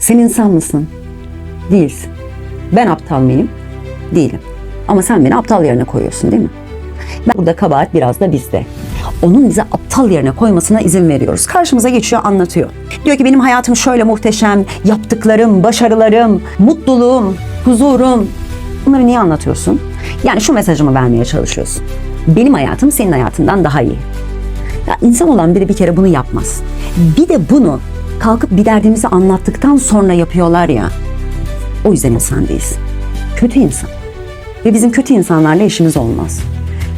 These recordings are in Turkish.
Sen insan mısın? Değilsin. Ben aptal mıyım? Değilim. Ama sen beni aptal yerine koyuyorsun değil mi? Ben burada kabahat biraz da bizde. Onun bize aptal yerine koymasına izin veriyoruz. Karşımıza geçiyor anlatıyor. Diyor ki benim hayatım şöyle muhteşem, yaptıklarım, başarılarım, mutluluğum, huzurum. Bunları niye anlatıyorsun? Yani şu mesajımı vermeye çalışıyorsun. Benim hayatım senin hayatından daha iyi. Ya insan olan biri bir kere bunu yapmaz. Bir de bunu kalkıp bir derdimizi anlattıktan sonra yapıyorlar ya. O yüzden insan değilsin. Kötü insan. Ve bizim kötü insanlarla işimiz olmaz.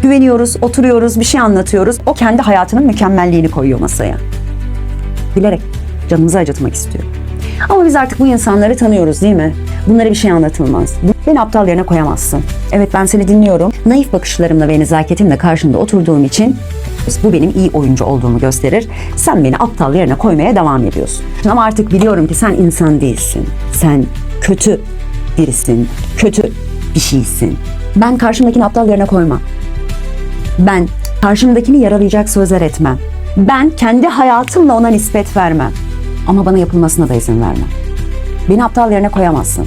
Güveniyoruz, oturuyoruz, bir şey anlatıyoruz. O kendi hayatının mükemmelliğini koyuyor masaya. Bilerek canımızı acıtmak istiyor. Ama biz artık bu insanları tanıyoruz değil mi? Bunlara bir şey anlatılmaz. Beni aptal yerine koyamazsın. Evet ben seni dinliyorum. Naif bakışlarımla ve nezaketimle karşında oturduğum için bu benim iyi oyuncu olduğumu gösterir. Sen beni aptal yerine koymaya devam ediyorsun. Ama artık biliyorum ki sen insan değilsin. Sen kötü birisin. Kötü bir şeysin. Ben karşımdakini aptal yerine koymam. Ben karşımdakini yaralayacak sözler etmem. Ben kendi hayatımla ona nispet vermem. Ama bana yapılmasına da izin vermem. Beni aptal yerine koyamazsın.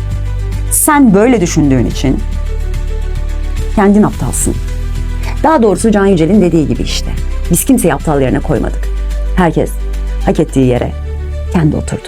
Sen böyle düşündüğün için kendin aptalsın. Daha doğrusu Can Yücel'in dediği gibi işte. Biz kimseyi aptal yerine koymadık. Herkes hak ettiği yere kendi oturdu.